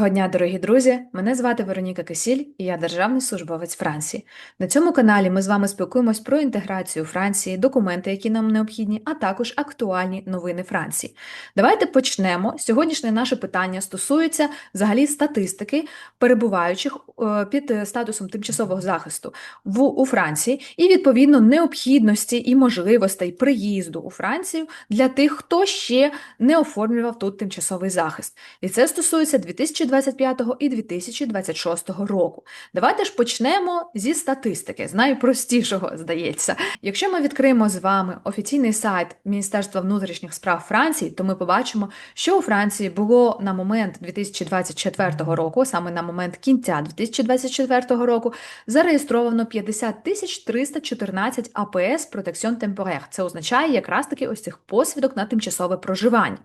Доброго дня, дорогі друзі! Мене звати Вероніка Кисіль, і я державний службовець Франції. На цьому каналі ми з вами спілкуємось про інтеграцію Франції, документи, які нам необхідні, а також актуальні новини Франції. Давайте почнемо. Сьогоднішнє наше питання стосується взагалі статистики перебуваючих е, під статусом тимчасового захисту в у Франції, і відповідно необхідності і можливостей приїзду у Францію для тих, хто ще не оформлював тут тимчасовий захист. І це стосується 2020 2025 і 2026 року. Давайте ж почнемо зі статистики, з найпростішого, здається. Якщо ми відкриємо з вами офіційний сайт Міністерства внутрішніх справ Франції, то ми побачимо, що у Франції було на момент 2024 року, саме на момент кінця 2024 року, зареєстровано 50 тисяч 314 АПС Протекціон Темпорех. Це означає якраз таки ось цих посвідок на тимчасове проживання.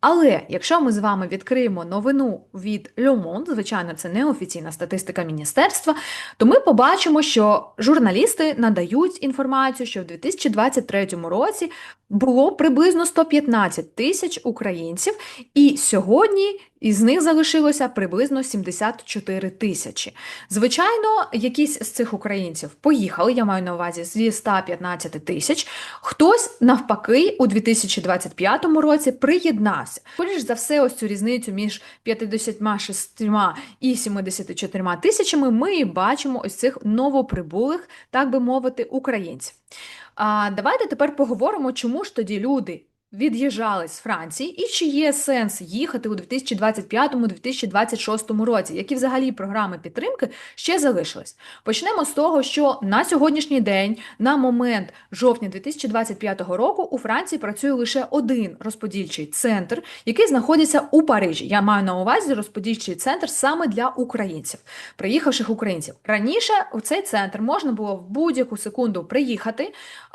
Але якщо ми з вами відкриємо новину від Le Monde, звичайно, це не офіційна статистика міністерства, то ми побачимо, що журналісти надають інформацію, що в 2023 році було приблизно 115 тисяч українців, і сьогодні із них залишилося приблизно 74 тисячі. Звичайно, якісь з цих українців поїхали, я маю на увазі зі 115 тисяч. Хтось навпаки у 2025 році приєднався. Скоріш за все, ось цю різницю між 56 і 74 тисячами ми бачимо ось цих новоприбулих, так би мовити, українців. А давайте тепер поговоримо, чому ж тоді люди від'їжджали з Франції, і чи є сенс їхати у 2025-2026 році, які взагалі програми підтримки ще залишились. Почнемо з того, що на сьогоднішній день, на момент жовтня 2025 року, у Франції працює лише один розподільчий центр, який знаходиться у Парижі. Я маю на увазі розподільчий центр саме для українців, приїхавших українців. Раніше у цей центр можна було в будь-яку секунду приїхати,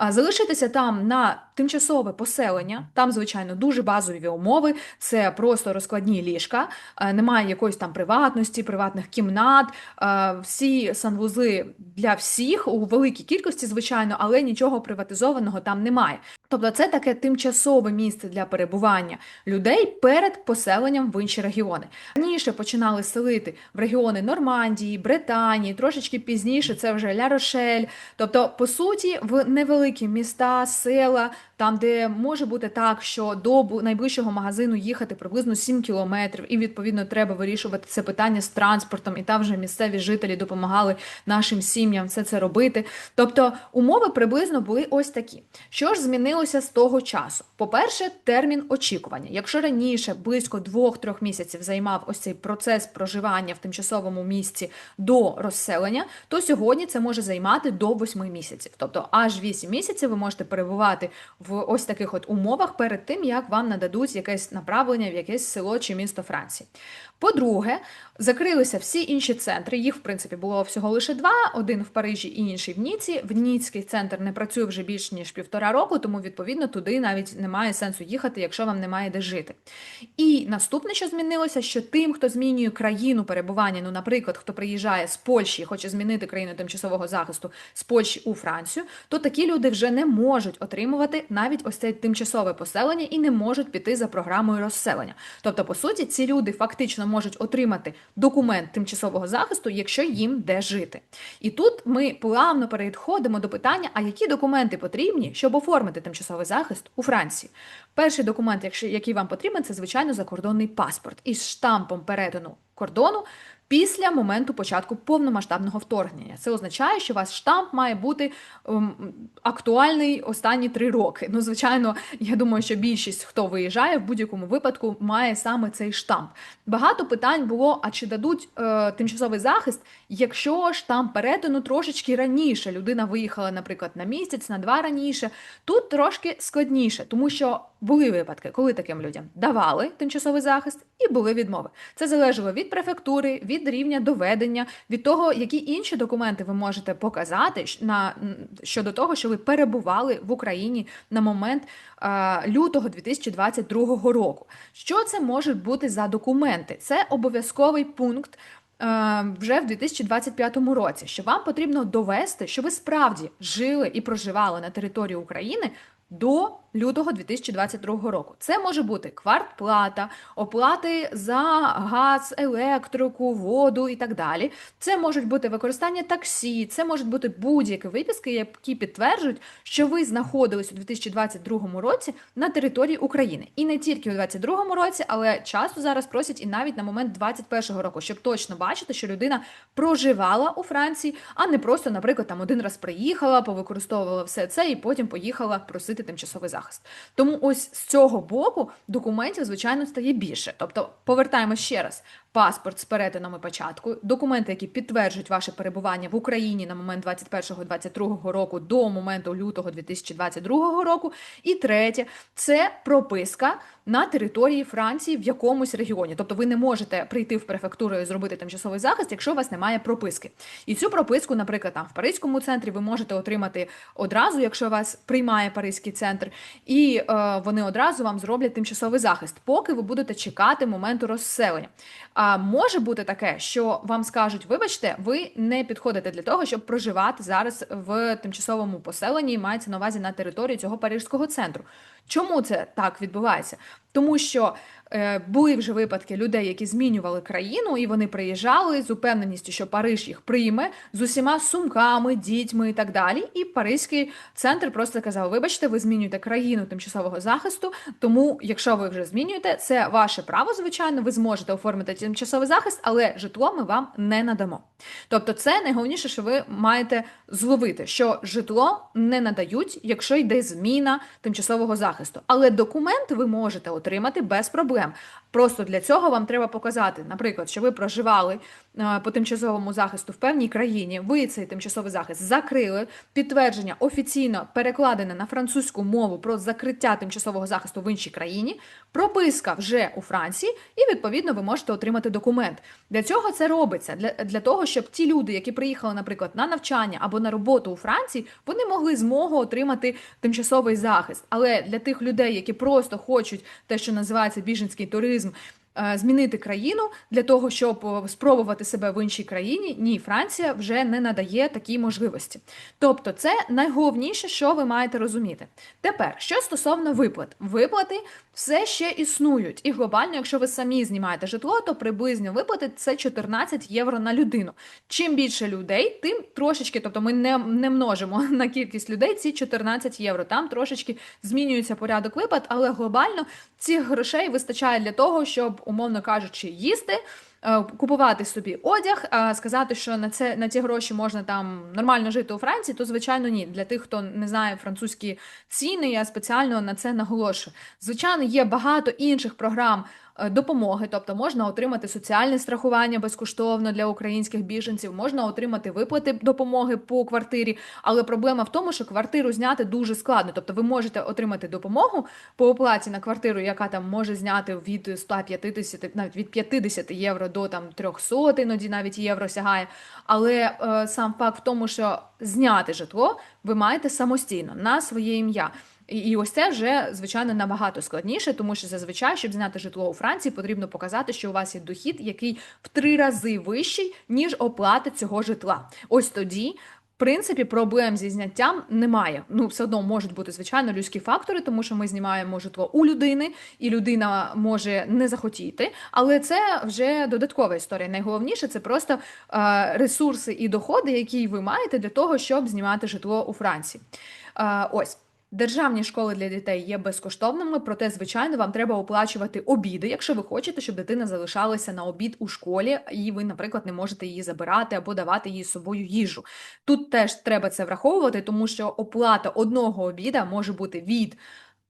залишитися там на тимчасове поселення. Там, звичайно, дуже базові умови, це просто розкладні ліжка, е, немає якоїсь там приватності, приватних кімнат, е, всі санвузи для всіх у великій кількості, звичайно, але нічого приватизованого там немає. Тобто це таке тимчасове місце для перебування людей перед поселенням в інші регіони. Раніше починали селити в регіони Нормандії, Британії, трошечки пізніше це вже Ля-Рошель. Тобто, по суті, в невеликі міста, села, там, де може бути так, що до найближчого магазину їхати приблизно 7 кілометрів, і відповідно треба вирішувати це питання з транспортом, і там вже місцеві жителі допомагали нашим сім'ям все це робити. Тобто умови приблизно були ось такі. Що ж змінилося з того часу? По-перше, термін очікування. Якщо раніше близько 2-3 місяців займав ось цей процес проживання в тимчасовому місці до розселення, то сьогодні це може займати до 8 місяців. Тобто аж 8 місяців ви можете перебувати в ось таких от умовах перед тим, як вам нададуть якесь направлення в якесь село чи місто Франції. По-друге, закрилися всі інші центри. Їх, в принципі, було всього лише два: один в Парижі і інший в Ніці. В Ніцький центр не працює вже більш ніж півтора року, тому відповідно туди навіть немає сенсу їхати, якщо вам немає де жити. І наступне, що змінилося, що тим, хто змінює країну перебування, ну, наприклад, хто приїжджає з Польщі, хоче змінити країну тимчасового захисту з Польщі у Францію, то такі люди вже не можуть отримувати навіть ось це тимчасове поселення і не можуть піти за програмою розселення. Тобто, по суті, ці люди фактично можуть отримати документ тимчасового захисту, якщо їм де жити. І тут ми плавно переходимо до питання: а які документи потрібні, щоб оформити тимчасовий захист у Франції? Перший документ, який вам потрібен, це звичайно закордонний паспорт із штампом перетину кордону після моменту початку повномасштабного вторгнення. Це означає, що ваш штамп має бути ем, актуальний останні три роки. Ну, звичайно, я думаю, що більшість, хто виїжджає, в будь-якому випадку має саме цей штамп. Багато питань було: а чи дадуть е, тимчасовий захист, якщо штамп перетину трошечки раніше людина виїхала, наприклад, на місяць, на два раніше. Тут трошки складніше, тому що були випадки, коли таким людям давали тимчасовий захист, і були відмови. Це залежало від префектури, від рівня доведення, від того, які інші документи ви можете показати на щодо того, що ви перебували в Україні на момент а, лютого 2022 року. Що це можуть бути за документи? Це обов'язковий пункт. Вже в 2025 році, що вам потрібно довести, що ви справді жили і проживали на території України до лютого 2022 року. Це може бути квартплата, оплати за газ, електрику, воду і так далі. Це можуть бути використання таксі, це можуть бути будь-які виписки, які підтверджують, що ви знаходились у 2022 році на території України. І не тільки у 2022 році, але часто зараз просять і навіть на момент 2021 року, щоб точно бачити, що людина проживала у Франції, а не просто, наприклад, там один раз приїхала, повикористовувала все це і потім поїхала просити тимчасовий захист. Тому ось з цього боку документів, звичайно, стає більше. Тобто, повертаємо ще раз. Паспорт з перетинами початку, документи, які підтверджують ваше перебування в Україні на момент 21-22 року до моменту лютого 2022 року. І третє це прописка на території Франції в якомусь регіоні. Тобто ви не можете прийти в префектуру і зробити тимчасовий захист, якщо у вас немає прописки. І цю прописку, наприклад, там в Паризькому центрі ви можете отримати одразу, якщо вас приймає Паризький центр, і е, вони одразу вам зроблять тимчасовий захист, поки ви будете чекати моменту розселення. А може бути таке, що вам скажуть, вибачте, ви не підходите для того, щоб проживати зараз в тимчасовому поселенні, мається на увазі на території цього парижського центру. Чому це так відбувається? Тому що були вже випадки людей, які змінювали країну, і вони приїжджали з упевненістю, що Париж їх прийме з усіма сумками, дітьми і так далі. І Паризький центр просто казав: Вибачте, ви змінюєте країну тимчасового захисту. Тому, якщо ви вже змінюєте, це ваше право, звичайно, ви зможете оформити тимчасовий захист, але житло ми вам не надамо. Тобто, це найголовніше, що ви маєте зловити, що житло не надають, якщо йде зміна тимчасового захисту. Але документи ви можете отримати без проблем. Просто для цього вам треба показати, наприклад, що ви проживали е, по тимчасовому захисту в певній країні, ви цей тимчасовий захист закрили, підтвердження офіційно перекладене на французьку мову про закриття тимчасового захисту в іншій країні, прописка вже у Франції, і відповідно ви можете отримати документ. Для цього це робиться для, для того, щоб ті люди, які приїхали, наприклад, на навчання або на роботу у Франції, вони могли змогу отримати тимчасовий захист. Але для тих людей, які просто хочуть те, що називається біженський turismo е, Змінити країну для того, щоб е, спробувати себе в іншій країні, ні, Франція вже не надає такі можливості. Тобто, це найголовніше, що ви маєте розуміти. Тепер, що стосовно виплат, виплати все ще існують, і глобально, якщо ви самі знімаєте житло, то приблизно виплати це 14 євро на людину. Чим більше людей, тим трошечки, тобто ми не, не множимо на кількість людей ці 14 євро. Там трошечки змінюється порядок виплат, але глобально цих грошей вистачає для того, щоб, умовно кажучи, їсти. е, Купувати собі одяг, а сказати, що на це на ці гроші можна там нормально жити у Франції, то звичайно ні. Для тих, хто не знає французькі ціни, я спеціально на це наголошую. Звичайно, є багато інших програм е, допомоги, тобто можна отримати соціальне страхування безкоштовно для українських біженців, можна отримати виплати допомоги по квартирі. Але проблема в тому, що квартиру зняти дуже складно. Тобто, ви можете отримати допомогу по оплаті на квартиру, яка там може зняти від 150, навіть від 50 євро до там 300, іноді навіть євро сягає. Але е, сам факт в тому, що зняти житло ви маєте самостійно на своє ім'я. І, ось це вже звичайно набагато складніше, тому що зазвичай, щоб зняти житло у Франції, потрібно показати, що у вас є дохід, який в три рази вищий, ніж оплата цього житла. Ось тоді. В принципі, проблем зі зняттям немає. Ну, все одно можуть бути звичайно людські фактори, тому що ми знімаємо житло у людини, і людина може не захотіти. Але це вже додаткова історія. Найголовніше це просто е, ресурси і доходи, які ви маєте для того, щоб знімати житло у Франції. Е, ось. Державні школи для дітей є безкоштовними, проте, звичайно, вам треба оплачувати обіди, якщо ви хочете, щоб дитина залишалася на обід у школі, і ви, наприклад, не можете її забирати або давати їй з собою їжу. Тут теж треба це враховувати, тому що оплата одного обіда може бути від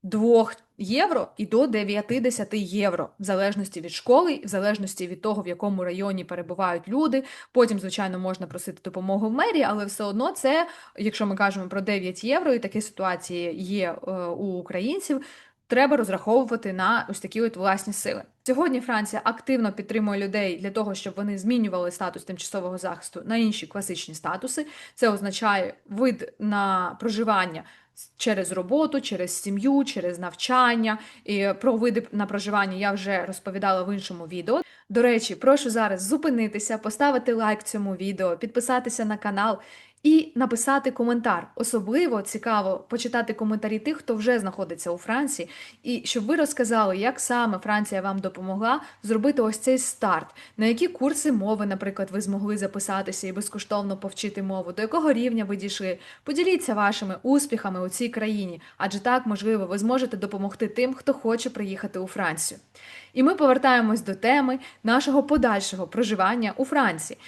2 євро і до 90 євро, в залежності від школи, в залежності від того, в якому районі перебувають люди. Потім, звичайно, можна просити допомогу в мерії, але все одно це, якщо ми кажемо про 9 євро, і такі ситуації є е, у українців. Треба розраховувати на ось такі от власні сили. Сьогодні Франція активно підтримує людей для того, щоб вони змінювали статус тимчасового захисту на інші класичні статуси. Це означає вид на проживання через роботу, через сім'ю, через навчання. І про види на проживання я вже розповідала в іншому відео. До речі, прошу зараз зупинитися, поставити лайк цьому відео, підписатися на канал і написати коментар. Особливо цікаво почитати коментарі тих, хто вже знаходиться у Франції, і щоб ви розказали, як саме Франція вам допомогла зробити ось цей старт, на які курси мови, наприклад, ви змогли записатися і безкоштовно повчити мову, до якого рівня ви дійшли. Поділіться вашими успіхами у цій країні, адже так, можливо, ви зможете допомогти тим, хто хоче приїхати у Францію. І ми повертаємось до теми нашого подальшого проживання у Франції.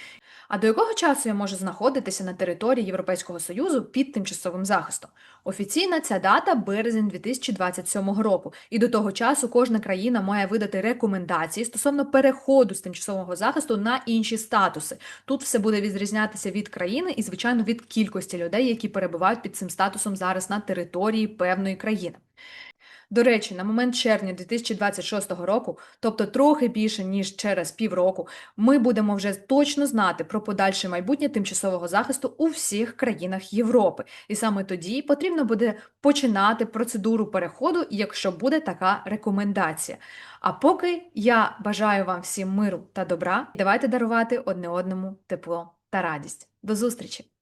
А до якого часу я можу знаходитися на території Європейського Союзу під тимчасовим захистом? Офіційна ця дата березень 2027 року, і до того часу кожна країна має видати рекомендації стосовно переходу з тимчасового захисту на інші статуси. Тут все буде відрізнятися від країни і, звичайно, від кількості людей, які перебувають під цим статусом зараз на території певної країни. До речі, на момент червня 2026 року, тобто трохи більше ніж через півроку, ми будемо вже точно знати про подальше майбутнє тимчасового захисту у всіх країнах Європи. І саме тоді потрібно буде починати процедуру переходу, якщо буде така рекомендація. А поки я бажаю вам всім миру та добра, давайте дарувати одне одному тепло та радість. До зустрічі!